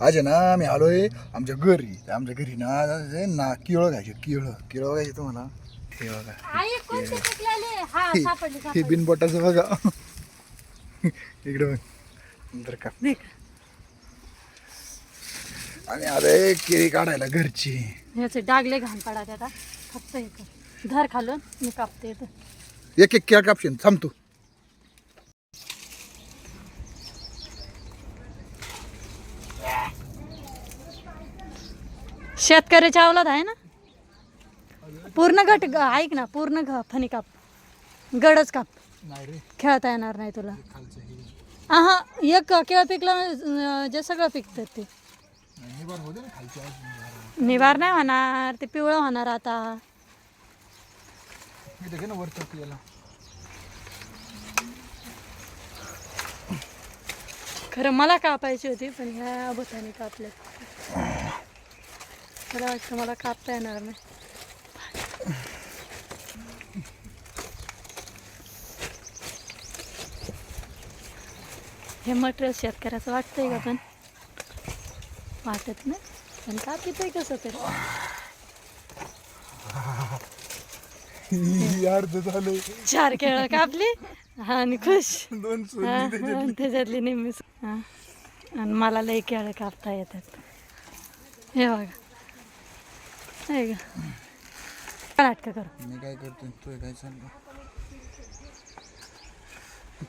आज आहे ना मी आलोय आमच्या घरी. आमच्या घरी ना आहे ना केळं घ्यायचे केळं. केळं घ्यायचे तुम्हाला. हे बघा हा हे- बिनबोटाचं बघा. इकडे बघ. नंतर का. आणि हे केळी काढायला घरची. ह्याचे डागले घाण पडा आता. फक्त एक. धर खालून मी कापते इथं. एक एक केळ कापशील थांबतो शेतकऱ्याच्या अवलाद आहे ना? पूर्ण गट ऐक ना पूर्ण घ फणी काप. गडच काप. खेळता येणार नाही तुला. हे एक केळं पिकलं जे सगळं पिकतं ते. निवार नाही होणार ते पिवळं होणार आता. खरं मला कापायची होती पण ह्या भूताने कापले मला वाटतं मला कापता येणार नाही हे मटेरियल शेतकऱ्याचं वाटतंय का पण वाटत नाही पण कापितंय कसं तरी अर्ध झालं चार केळं कापली आणि खुश दोन त्याच्यातली नेहमी हा आणि मला लई केळं कापता येतात हे बघा हे का? नाटकं करू? मी काय करतो तू काय चाललं?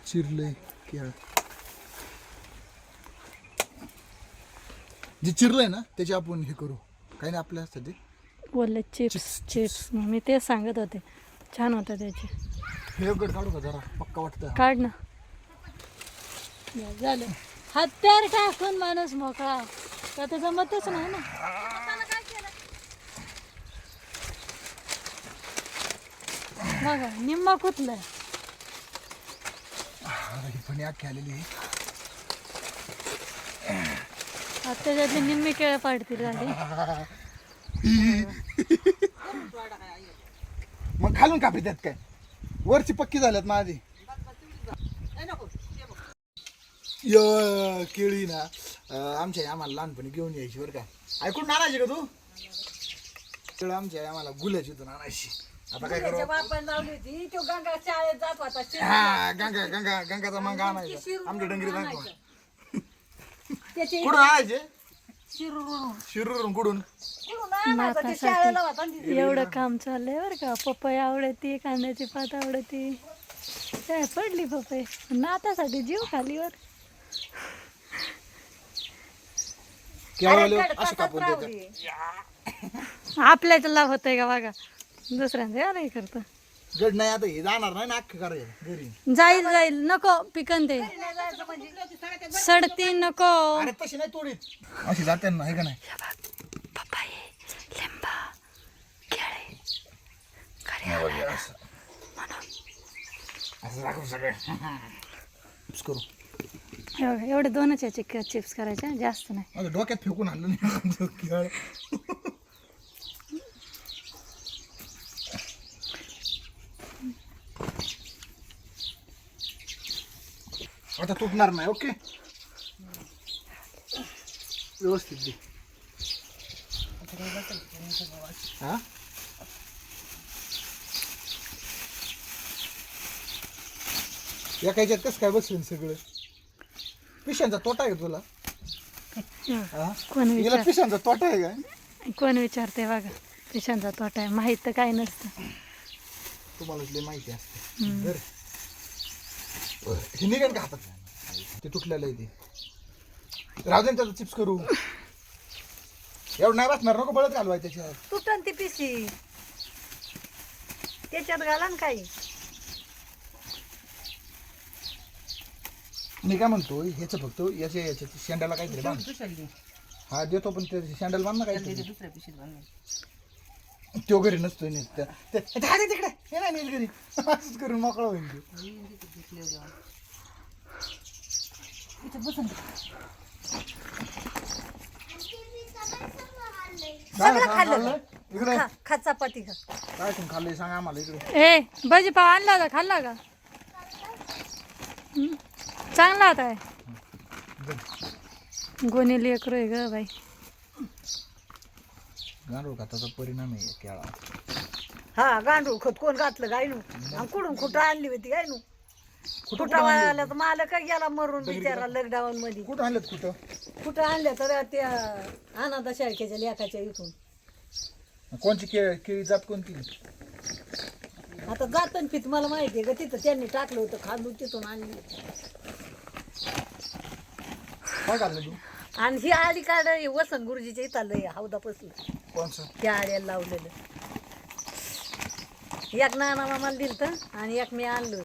चिरलंय केळ. जे चिरलंय ना त्याचे आपण हे करू. काही नाही आपल्यासाठी बोलले चिप्स चिप्स मी तेच सांगत होते. छान होतं त्याचे. हे गड काढू का जरा? पक्का वाटतं. काढ ना. या, झालं हत्यार टाकून माणूस मोकळा. का तर जमतच नाही ना? बघा निम्मा अरे, ही पण अख्खी आलेली आहे. आता त्याच्यातली निम्मी केळं पाडतील गाडी मग खालून कापी त्यात काय? वरची पक्की झाल्यात माझी. य केळी ना. अं, आमच्या आई आम्हाला लहानपणी घेऊन यायची बरं का. ऐकून आणायची का तू? केळं आमच्या आई आम्हाला गुल्याची इथून आणायची. आता काय करू? बापाने लावली होती तो गंगा शाळेत जात होता शि- हा गंगा गंगा गंगाचा मग आणायचा. आमच्या डंगरी दाखवा. त्याचे कुठून आणायचे? शिरूरून शिरूरून कुठून? कुठून आणायचं? ते शाळेला होता ना तिथे. एवढं काम चाललंय बरं का. पपई आवडती कांद्याची पात आवडती. काय पडली पपई? नातासाठी जीव खाली वर. असं कापून राहू दे. आपल्याच लाभ होतंय का बघा? दुसऱ्यांचं यार हे करतं. गड नाही आता हे जाणार नाही ना अख्खं करायचं घरी. जाईल जाईल. नको पिकन ते. नाही जायचं म्हणजे सडती नको. अरे तशी नाही तोडीत. अशी जाते ना हे का नाही? पपई लिंबा केळे असं. असं दाखव सगळे. Chips करू. एवढे एवढे दोनच याचे चिप्स करायचे जास्त नाही. माझ्या डोक्यात फेकून आणलं नाही. आता तुटणार नाही ओके? व्यवस्थित दे. हा? एका याच्यात कसं काय बसवेन सगळं? पिशांचा तोटा आहे का तुला? हा? कोण हिला विचार पिशांचा तोटा आहे का? कोण विचारते बघा पेशंटचा तोटा आहे माहीत तर काय नसतं. तुम्हाला लय माहिती असते. बरं. हे निघेल का हातात? ते तुटलेलं आहे ते. राहू दे ना त्याचं चिप्स करू. एवढं नाही बसणार नको बळत घालवाय त्याच्यात तुटन ती पिशी. त्याच्यात घाला ना काही. मी काय म्हणतो ह्याचं फक्त याच्या याच्या शेंड्याला काहीतरी बांध. हा देतो पण ते शेंडल बांध ना काहीतरी. तो घरी नसतोय हा, तिकडे. हे नाही घरी. असंच करून मोकळा होईल तो. काय खाल्लं इकडे. खा खा चपाती खा. काय तुम्ही खाल्लंय सांगा आम्हाला इकडे. ए भाजी पाव आणला होता खाल्ला का? हं? चांगला होता. काय गोणी लेकरू आहे ग बाई. गांडूळ खताचा परिणाम आहे केळा हा गांडूळ खत कोण घातलं गायनू आणि कुठून खुटा आणली होती गायनू तर मालक गेला मरून बिचारा लॉकडाऊन मध्ये. कुठं आणलं कुठं? कुठं आणल्या तर त्या अनाथ शाळकेच्या लेखाच्या इथून. कोणची केळी केळी जात कोणती? आता जातं पित मला माहिती आहे का? तिथं त्यांनी टाकलं होतं खांदून तिथून आणली. काय घाललं तू? आणि ही आली काढ वसंत गुरुजीच्या इथं आलं हौदापासून. कोणचं? त्या आड्याला लावलेलं. एक नाना मामाला दिलं आणि एक मी आणलं.